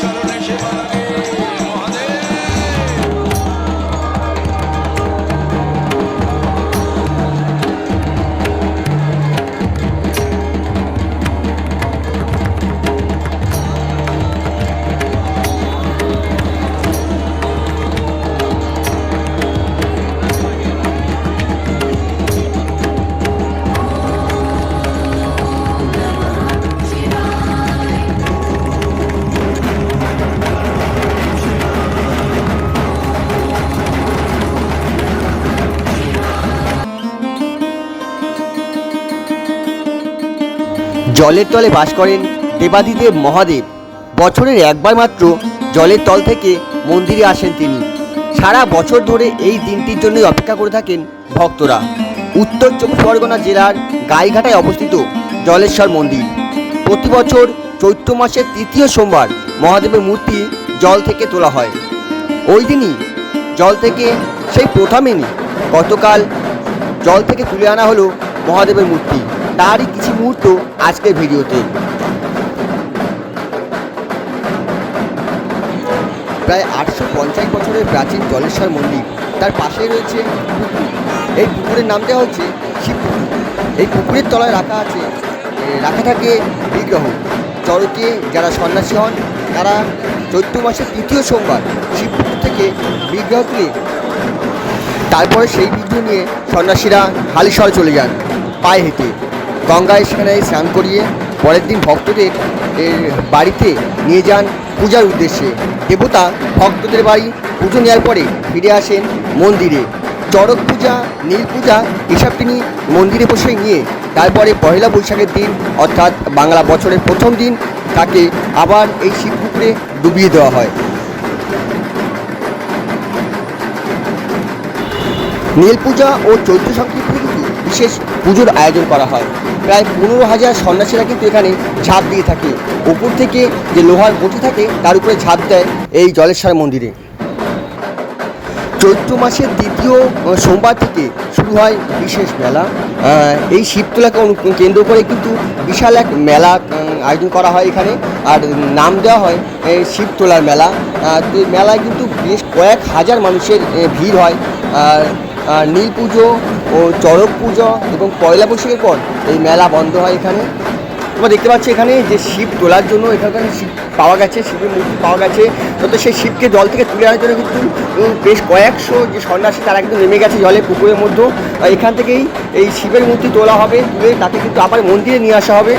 চরণে সেবা লাগে জলের তলে বাস করেন দেবাদিদেব মহাদেব। বছরের একবার মাত্র জলের তল থেকে মন্দিরে আসেন তিনি। সারা বছর ধরে এই দিনটির জন্যই অপেক্ষা করে থাকেন ভক্তরা। উত্তর চব্বিশ পরগনা জেলার গাইঘাটায় অবস্থিত জলেশ্বর মন্দির। প্রতি বছর চৈত্র মাসের তৃতীয় সোমবার মহাদেবের মূর্তি জল থেকে তোলা হয়। ওই দিনই জল থেকে, সেই প্রথমেই গতকাল জল থেকে তুলে আনা হলো মহাদেবের মূর্তি। তারই কিছু মুহূর্ত আজকের ভিডিওতে। প্রায় আটশো পঞ্চাশ বছরের প্রাচীন জলেশ্বর মন্দির, তার পাশেই রয়েছে পুকুর। এই পুকুরের নাম দেওয়া হচ্ছে শিব পুকুর এই পুকুরের তলায় রাখা আছে রাখা থাকে বিগ্রহ। চড়কে যারা সন্ন্যাসী হন, তারা চৈত্র মাসের তৃতীয় সোমবার শিব পুকুর থেকে বিগ্রহ তুলে তারপরে সেই বিঘ্ন নিয়ে সন্ন্যাসীরা হালিশহরে চলে যান পায়ে হেঁটে। গঙ্গায় সেখানে স্নান করিয়ে পরের দিন ভক্তদের বাড়িতে নিয়ে যান পূজার উদ্দেশ্যে। দেবতা ভক্তদের বাড়ি পুজো নেওয়ার পরে ফিরে আসেন মন্দিরে। চড়ক পূজা, নীল পূজা এসব তিনি মন্দিরে বসে নিয়ে তারপরে পয়লা বৈশাখের দিন, অর্থাৎ বাংলা বছরের প্রথম দিন, তাকে আবার এই শিবপুকুরে ডুবিয়ে দেওয়া হয়। নীল পূজা ও চৈত্র কিন্তু বিশেষ পুজোর আয়োজন করা হয়। প্রায় পনেরো হাজার সন্ন্যাসীরা কিন্তু এখানে ঝাঁপ দিয়ে থাকে। উপর থেকে যে লোহার বটি থাকে, তার উপরে ঝাঁপ দেয় এই জলেশ্বর মন্দিরে। চৈত্র মাসের দ্বিতীয় সোমবার থেকে শুরু হয় বিশেষ মেলা। এই শিবতলাকে কেন্দ্র করে কিন্তু বিশাল এক মেলা আয়োজন করা হয় এখানে। আর নাম দেওয়া হয় শিবতলার মেলা। তো মেলায় কিন্তু বেশ কয়েক হাজার মানুষের ভিড় হয়। আর নীল পুজো ও চড়ক পুজো এবং পয়লা বৈশাখের পর এই মেলা বন্ধ হয় এখানে। তোমরা দেখতে পাচ্ছি এখানে যে শিব তোলার জন্য এখানকার শিব পাওয়া গেছে, শিবের মূর্তি পাওয়া গেছে। তত সেই শিবকে জল থেকে তুলে আনার জন্য কিন্তু বেশ কয়েকশো যে সন্ন্যাসী তারা কিন্তু নেমে গেছে জলে পুকুরের মধ্যে। এখান থেকেই এই শিবের মূর্তি তোলা হবে, তুলে তাকে কিন্তু আবার মন্দিরে নিয়ে আসা হবে।